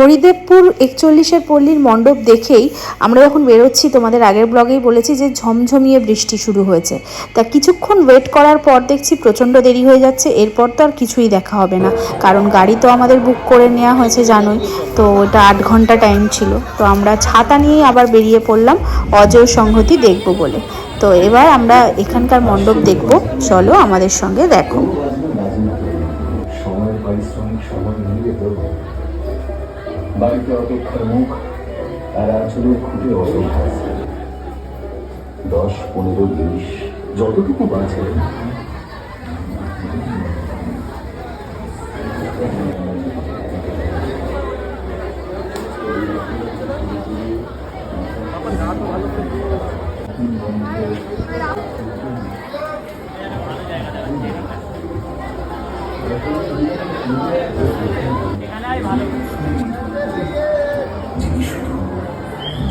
হরিদেবপুর একচল্লিশের পল্লীর মণ্ডপ দেখেই আমরা যখন বেরোচ্ছি, তোমাদের আগের ব্লগেই বলেছি যে ঝমঝমিয়ে বৃষ্টি শুরু হয়েছে। তা কিছুক্ষণ ওয়েট করার পর দেখছি প্রচণ্ড দেরি হয়ে যাচ্ছে, এরপর তো আর কিছুই দেখা হবে না। কারণ গাড়ি তো আমাদের বুক করে নেওয়া হয়েছে, জানোই। তো ওটা আট ঘণ্টা টাইম ছিল। তো আমরা ছাতা নিয়েই আবার বেরিয়ে পড়লাম, অজয় সংহতি দেখব বলে। তো এবার আমরা এখানকার মণ্ডপ দেখব। চলো আমাদের সঙ্গে দেখো। সময় পারিশ্রমিক সময় বাড়িতে অপেক্ষার মুখ আর আঁচলের খুঁটে অসুবিধা দশ পনেরো বিশ যতটুকু বাঁচে। ভালো।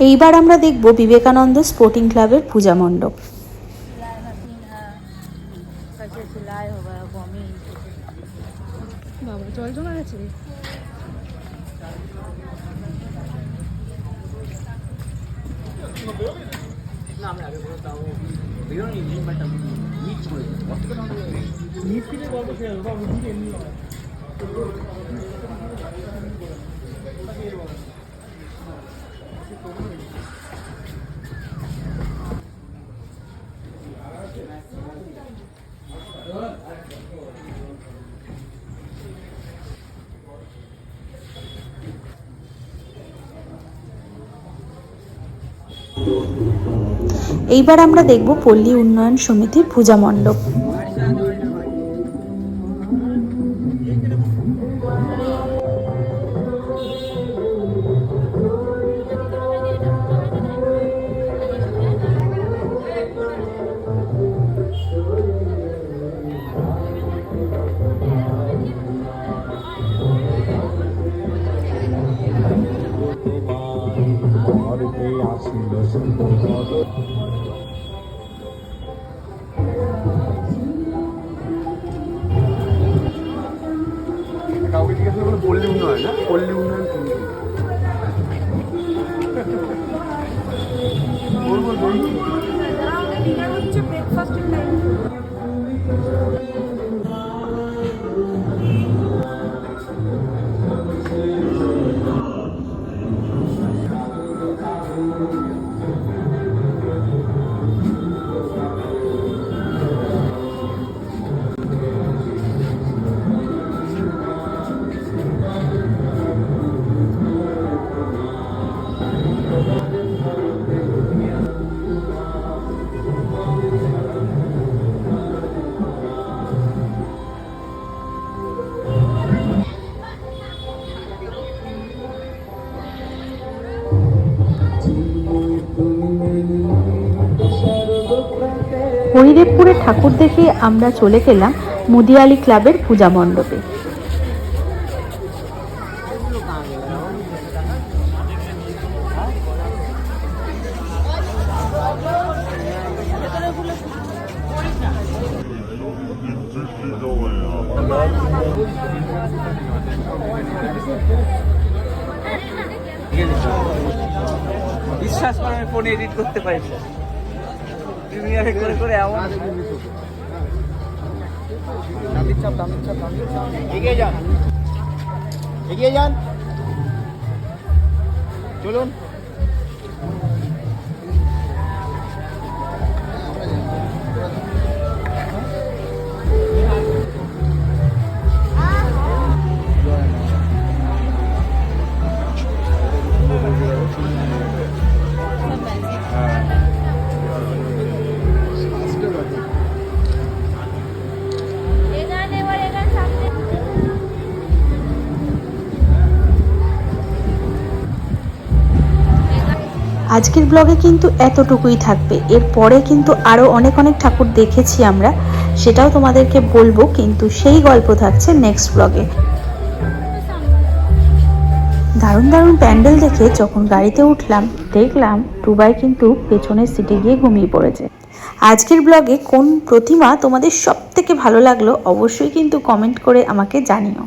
এইবার আমরা দেখব বিবেকানন্দ স্পোর্টিং ক্লাবের পূজা মণ্ডপ Thank you. এইবার আমরা দেখব পল্লী উন্নয়ন সমিতির পূজা মণ্ডপ। কাউকে জিজ্ঞাসা করলে পল্লী উন্নয়ন না পল্লী উন্নয়ন সমিতি বলব হরিদেবপুরের ঠাকুর দেখে আমরা চলে গেলাম মুদিয়ালি ক্লাবের পূজা মণ্ডপে। বিশ্বাস করে আমি ফোনে এডিট করতে পারি প্রিমিয়ারে করে করে এমন। এগিয়ে যান। এগিয়ে যান। চলুন। আজকের ব্লগে কিন্তু এতটুকুই থাকবে। এরপরে কিন্তু আরও অনেক অনেক ঠাকুর দেখেছি আমরা, সেটাও তোমাদেরকে বলব, কিন্তু সেই গল্প থাকছে নেক্সট ব্লগে দারুণ দারুণ প্যান্ডেল দেখে যখন গাড়িতে উঠলাম, দেখলাম টুবাই কিন্তু পেছনের সিটে গিয়ে ঘুমিয়ে পড়েছে। আজকের ব্লগে কোন প্রতিমা তোমাদের সব থেকে ভালো লাগল অবশ্যই কিন্তু কমেন্ট করে আমাকে জানিও।